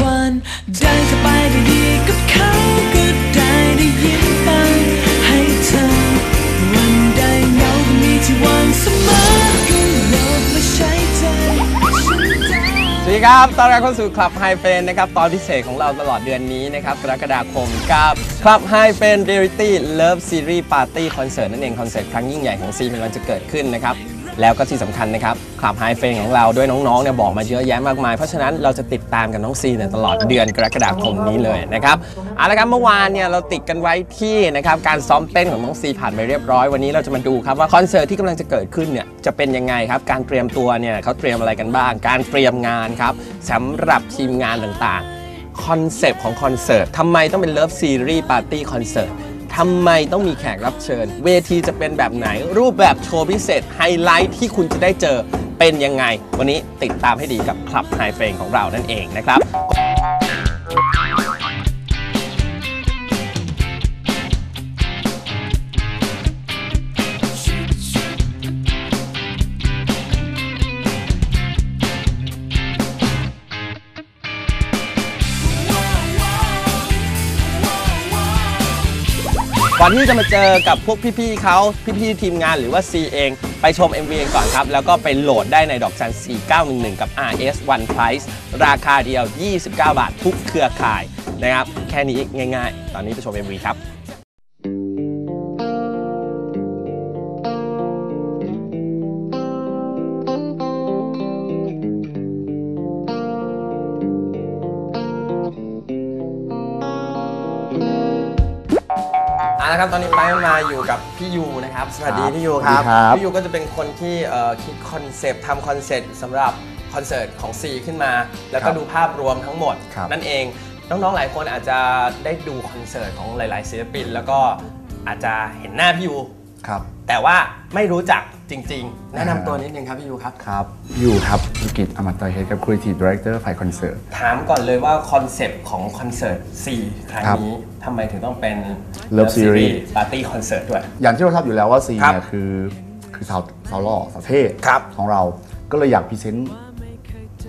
วันได้สบายด้ดีกับเขาก็ได้ได้ยิ้มไปให้เธอ วันได้เหงาก็มีที่วางเสมอก็โลกมาใช้ใจฉันได้ สวัสดีครับตอนรับเข้าสู่ Club High f r i e n d นะครับ ตอนพิเศษของเราตลอดเดือนนี้นะครับ กรกฎาคมกับ Club High f r i e n d Reality Love Series Party Concert นั่นเอง คอนเสิร์ตครั้งยิ่งใหญ่ของซีมันจะเกิดขึ้นนะครับ แล้วก็ที่สำคัญนะครับ Club High f r i e n d ของเราด้วยน้องๆเนี่ยบอกมาเยอะแยะมากมาย เพราะฉะนั้นเราจะติดตามกับน้องซีเนี่ยตลอดเดือนกรกฎาคมนี้เลยนะครับเอาละครับเมื่อวานเนี่ยเราติดกันไว้ที่นะครับการซ้อมเต้นของน้องซีผ่านไปเรียบร้อยวันนี้เราจะมาดูครับว่าคอนเสิร์ตที่กำลังจะเกิดขึ้นเนี่ยจะเป็นยังไงครับการเตรียมตัวเนี่ยเขาเตรียมอะไรกันบ้าง การเตรียมงานครับสำหรับทีมงานต่างๆคอนเซปต์ของคอนเสิร์ตทำไมต้องเป็นเลิฟซีรีส์ปาร์ตี้คอนเสิร์ต ทำไมต้องมีแขกรับเชิญ เวทีจะเป็นแบบไหน รูปแบบโชว์พิเศษไฮไลท์ที่คุณจะได้เจอเป็นยังไง วันนี้ติดตามให้ดีกับคลับไฮเฟงของเรานั่นเองนะครับ ก่อนที่จะมาเจอกับพวกพี่ๆเขาพี่ๆทีมงานหรือว่า C เองไปชม MV เองก่อนครับ แล้วก็ไปโหลดได้ในดอกจัน4911 กับ RS One Price ราคาเดียว 29 บาททุกเครือข่ายนะครับ แค่นี้ง่ายๆ ตอนนี้ไปชม MV ครับ เอาละครับตอนนี้ไปมาอยู่กับพี่ยูนะครับสวัสดีพี่ยูครับสวัสดีครับ พี่ยูก็จะเป็นคนที่เอ่อคิดคอนเซปต์ทำคอนเซปต์สำหรับคอนเสิร์ตของ C ขึ้นมา แล้วก็ดูภาพรวมทั้งหมด ครับ นั่นเองน้องๆหลายคนอาจจะได้ดูคอนเสิร์ตของหลาย ๆ ศิลปิน แล้วก็อาจจะเห็นหน้าพี่ยู ครับ แต่ว่าไม่รู้จักจริง ๆ แนะนำอ่าตัวนิดนึงครับพี่ยูครับ ครับอยู่ครับธุรกิจอมตะเฮดกับ Creative Director ฝ่ายคอนเสิร์ต ถามก่อนเลยว่าคอนเซปต์ของคอนเสิร์ต C ครั้งครับนี้ทำไมถึงต้องเป็น Love Series ปาร์ตี้คอนเสิร์ตด้วย อย่างที่เราทราบอยู่แล้วว่าซีครับเนี่ยคือคือสาวสาวหล่อสาวเท่ครับของเรา ก็เลยอยากพรีเซนต์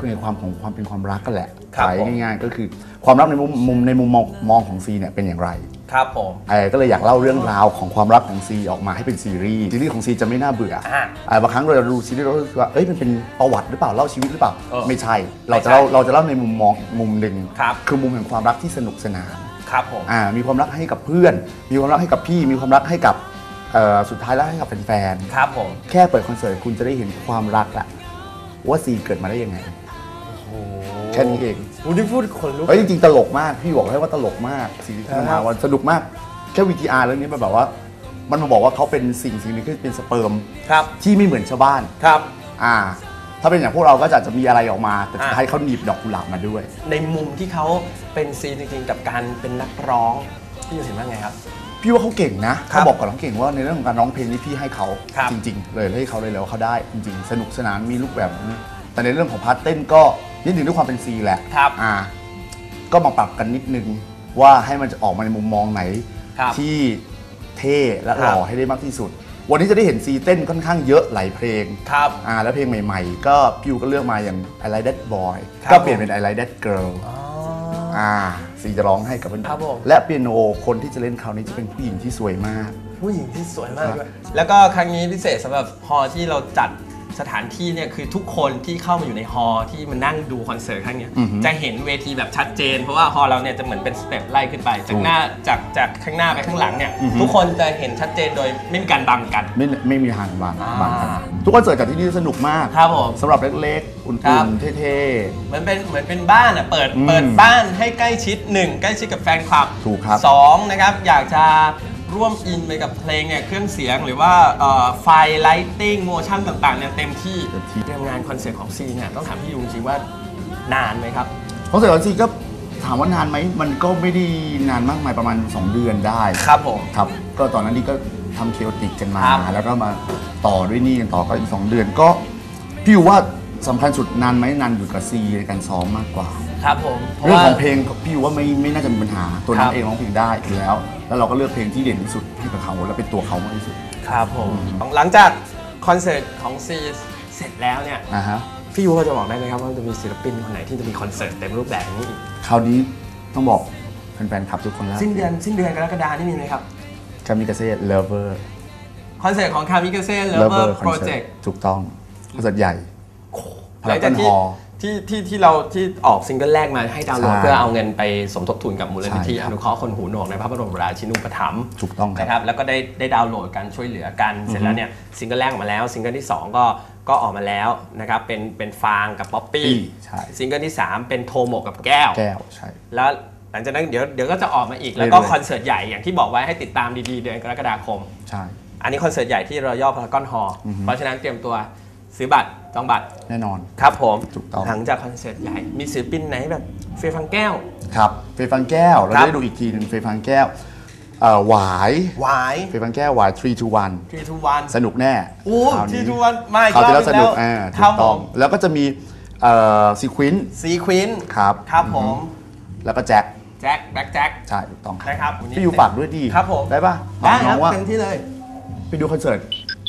ในความของความเป็นความรักกันแหละครับขายผมง่ายๆ ก็คือความรักในมุมมุมในมุมมองมองของซีเนี่ยเป็นอย่างไร ครับผมไอ้ก็เลยอยากเล่าเรื่องราวของความรักของซีออกมาให้เป็นซีรีส์ซีรีส์ของซีจะไม่น่าเบื่ออ่าอ่าบางครั้งเราดูซีรีส์เรารู้สึกว่าเอ้ยมันเป็นประวัติหรือเปล่าเล่าชีวิตหรือเปล่าเออไม่ใช่ เราไม่ใช่จะเล่าเราจะเล่าในมุมมองมุมหนึ่งครับคือมุมแห่งความรักที่สนุกสนาน ครับผม อ่ามีความรักให้กับเพื่อน มีความรักให้กับพี่ มีความรักให้กับเอ่อสุดท้ายแล้วให้กับแฟนครับผม ๆแค่เปิดคอนเสิร์ตคุณจะได้เห็นความรักอะว่าซีเกิดมาได้ยังไง แค่นี้เองวูที่พูดคนลุกเฮ้ยจริงๆตลกมาก พี่บอกให้ว่าตลกมากซีรีส์ที่ครัมาบวันสนุกมาก แค่ VTR เรื่องนี้มันแบบว่า มันมาบอกว่าเขาเป็นสิ่งสิ่งหนึงที่เป็นสเปิร์มครับที่ไม่เหมือนชาวบ้าน ครับ อ่า ถ้าเป็นอย่างพวกเราก็จะอาจจะมีอะไรออกมา แต่สุดอ่าท้ายเขาหนีบดอกกุหลาบมาด้วย ในมุมที่เขาเป็นซีนจริงๆ กับการเป็นนักร้องพี่ยูเห็นว่าไงครับ พี่ว่าเขาเก่งนะครัเขาบบอกก่อนเขาเก่งว่าในเรื่องของการร้องเพลงนี่พี่ให้เขาครับ จริง ๆ เลยให้เขาเลยแล้วาเขาได้จริง ๆ สนุกสนานมีรูปแบบนี้แต่ในเรื่องของพาร์ทเต้นก็ นิดหนึ่งด้วยความเป็นซีแหละครับอ่า ก็มาปรับกันนิดนึงว่าให้มันจะออกมาในมุมมองไหน ครับที่เท่และครับหล่อให้ได้มากที่สุด วันนี้จะได้เห็นซีเต้นค่อนข้างเยอะหลายเพลง ครับ อ่าแล้วเพลงใหม่ๆ ก็พิวก็เลือกมาอย่าง I Like That Boy ครับ ก็เปลี่ยนเป็น I Like That Girl อ๋อ อ่าซีจะร้องให้กับเพื่อนครับผม และเปียโนคนที่จะเล่นคราวนี้จะเป็นผู้หญิงที่สวยมาก ผู้หญิงที่สวยมากด้วยแล้วก็ครั้งนี้พิเศษสำหรับฮอลล์ที่เราจัด สถานที่เนี่ยคือทุกคนที่เข้ามาอยู่ในฮอลล์ที่มานั่งดูคอนเสิร์ตครั้งเนี้ยอือฮึจะเห็นเวทีแบบชัดเจน เพราะว่าฮอลล์เราเนี่ยจะเหมือนเป็นสเต็ปไล่ขึ้นไป จากหน้าจากจากข้างหน้าไปข้างหลังเนี่ยอือฮึ ทุกคนจะเห็นชัดเจนโดยไม่มีการบังกัน ไม่ไม่มีทางบางอ่าบางกันทุกคอนเสิร์ตจากที่นี่สนุกมากครับผมสำหรับเล็กๆ อุ่ครันบ ๆ เท่ เหมือนเป็นเหมือนเป็นบ้านอะเปิดอืมเปิดบ้านให้ใกล้ชิดหนึ่งใกล้ชิดกับแฟนคลับถูกครับสองนะครับอยากจะ ร่วมอินไปกับเพลงเนี่ยเครื่องเสียงหรือว่าเอ่อไฟไลติ้งโมชั่นต่างๆเนี่ยเต็มที่เต็มที่เตรียมงานคอนเสิร์ตของซีเนี่ยต้องถามพี่ยูจริงๆว่านานไหมครับๆคอนเสิร์ตของซีก็ถามว่านานไหมมันก็ไม่ได้นานมากมายประมาณ 2 เดือนได้ครับผมครับ ก็ตอนนั้นนี่ก็ทำเคโอติกกันมาครับแล้วก็มาต่อด้วยนี่กันต่อก็อีก 2 เดือนก็พี่อยู่ว่าสำคัญสุดนานไหมนานอยู่กับซีในการซ้อมมากกว่า ครับผมเพราะเรื่องว่าของเพลงพี่อยู่ว่าไม่ไม่น่าจะมีปัญหาตัวนั้ครันบเองร้องเพลงได้อยู่แล้ว แล้วเราก็เลือกเพลงที่เด่นที่สุดให้กับเขาแล้วเป็นตัวเขามากที่สุด ครับผม หลังจากคอนเสิร์ตของซีเสร็จแล้วเนี่ยนะฮะ พี่ยูพอจะบอกได้ไหมครับว่าจะมีศิลปินคนไหนที่จะมีคอนเสิร์ตเต็มรูปแบบนี้อีกคราวนี้ต้องบอกแฟนๆคลับทุกคนแล้วสิ้นเดือนสิ้นเดือนกรกฎานี่มีไหมครับคามิกาเซ่เลเวอร์คอนเสิร์ตของคามิเกเซ่เลเวอร์โปรเจกต์ถูกต้องคอนเสิร์ตใหญ่หลังจากที่พารากอนฮอลล์ ที่ที่ที่เราที่ออกซิงเกิลแรกมาให้ดาวน์โหลดใช่เพื่อเอาเงินไปสมทบทุนกับมูลนิธิใช่คอรับนุเคราะห์คนหูหนวกในพระบรมราชินูปถัมภ์ถูกต้องครับนะครับ แล้วก็ได้ได้ดาวน์โหลดกันช่วยเหลือกันเสร็จแล้วเนี่ยซิงเกิลแรกออกมาแล้วซิงเกิลที่2ก็ก็ออกมาแล้วนะครับเป็นเป็นฟางกับป๊อปปี้ปี้ใช่ ซิงเกิลที่3เป็นโทโมะกับแก้ว แก้วใช่ แล้วหลังจากนั้นเดี๋ยวเดี๋ยวก็จะออกมาอีกแล้วก็เรื่อยๆ คอนเสิร์ตใหญ่อย่างที่บอกไว้ให้ติดตามดีๆ เดือนกรกฎาคม ใช่ อันนี้คอนเสิร์ตใหญ่ที่รอยัลพารากอนฮอลล์เพราะฉะนั้นเตรียมตัวซื้อบัตร จองบัตรแน่นอน ครับผมถูกต้อง หลังจากคอนเสิร์ตใหญ่ มีศิลปินไหนแบบเฟยฟังแก้ว ครับ เฟยฟังแก้ว เราครับได้ดูอีกทีหนึ่งเฟยฟังแก้วเอ่อหวาย หวายเฟยฟังแก้วหวาย3 to 1ทีทูวันสนุกแน่โอ้คราวนี้ทีทูวันมาอีกคราวที่รแล้อบวหสนึ่งนุกแล้วอ่าคถูรับกต้องผมแล้วก็จะมีเอ่อซีควินซีควินครับ ครับผม แล้วก็แจ็ค แจ็คแบ็คแจ็ค ใช่ถูกต้องครับนะครับวันนี้พี่ยูฝากด้วยดี ครับผม ได้ปะได้ฝากคน้รัอบงว่าเต็มที่เลย ไปดูคอนเสิร์ต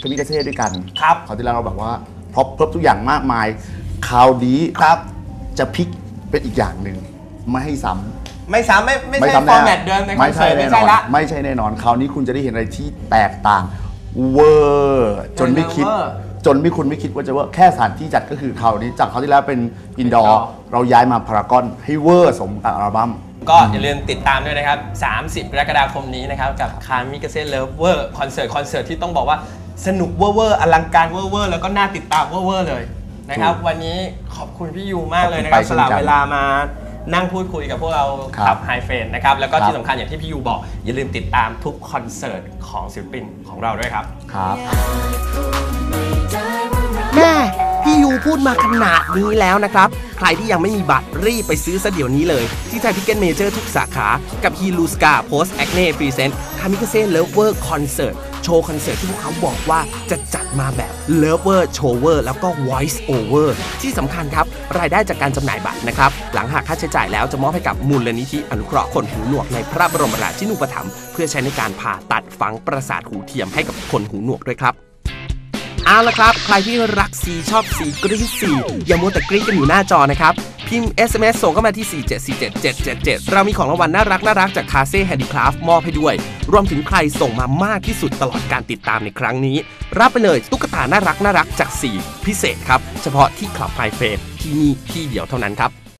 คามิกาเซ่ด้วยกัน ครับคราวที่แล้วเราแบบว่า พร็อพเพิ่มทุกอย่างมากมายคราวนี้ครับจะพลิกเป็นอีกอย่างหนึ่งไม่ให้ซ้ำ ไม่ซ้ำไม่ไม่ใช่ซ้ำฟอร์แมตเดิมในคอนเสิร์ตไม่แน่นใช่อนละ ไม่ใช่แน่นอนคราวนี้คุณจะได้เห็นอะไรที่แตกต่างเวอร์จนไม่คิด เวอร์จนไม่คุณไม่คิดว่าจะเวอร์แค่สถานที่จัดก็คือคราวนี้จากคราวที่แล้วเป็นอินดอ indoor ร์เราย้ายมาพารากอนให้เวอร์สมกับอัลบั้ม ก็อย่าลืมติดตามด้วยนะครับ 30 กรกฎาคมนี้นะครับ กับคามิกาเซ่เลิฟเวอร์คอนเสิร์ตคอนเสิร์ตที่ต้องบอกว่า สนุกเวอร์เวอร์อลังการเวอร์เวอร์แล้วก็น่าติดตามเวอร์เวอร์เลยนะครับถูกวันนี้ขอบคุณพี่ยูมากเลยนะครับขอบสคุณละไปเช่นกันเวลามานั่งพูดคุยกับพวกเราครับขับไฮเฟนนะครับ แล้วก็ครับที่สำคัญอย่างที่พี่ยูบอก อย่าลืมติดตามทุกคอนเสิร์ตของศิลปินของเราด้วยครับ ครับแม่พี่ยูพูดมาขนาดนี้แล้วนะครับ ใครที่ยังไม่มีบัตรรีบไปซื้อซะเดี๋ยวนี้เลย ที่ไทยพิกเก็ตเมเจอร์ทุกสาขา กับฮีลูสกาโพสแอคเน่พรีเซนต์คามิคาเซ่เลิฟเวอร์คอนเสิร์ต โชว์คอนเสิร์ตที่พวกเขาบอกว่าจะจัดมาแบบเลิฟเวอร์โชเวอร์แล้วก็ Voice Over ที่สำคัญครับ รายได้จากการจำหน่ายบัตรนะครับ หลังหักค่าใช้จ่ายแล้วจะมอบให้กับมูลนิธิอนุเคราะห์คนหูหนวกในพระบรมราชินูปถัมภ์เพื่อใช้ในการผ่าตัดฝังประสาทหูเทียมให้กับคนหูหนวกด้วยครับเอาละครับ ใครที่รักสีชอบสีกรี๊ดสีอย่ามัวแต่กรี๊ดกันอยู่หน้าจอนะครับ พิมพ์ SMS ส่งเข้ามาที่ 4747777 เรามีของรางวัลน่ารักน่ารักจากคาเซ่แฮนดี้คราฟมอบให้ด้วย รวมถึงใครส่งมามากที่สุดตลอดการติดตามในครั้งนี้ รับไปเลยตุ๊กตาน่ารักน่ารักจากสีพิเศษครับ เฉพาะที่คลับไฟเฟที่นี่ที่เดียวเท่านั้นครับ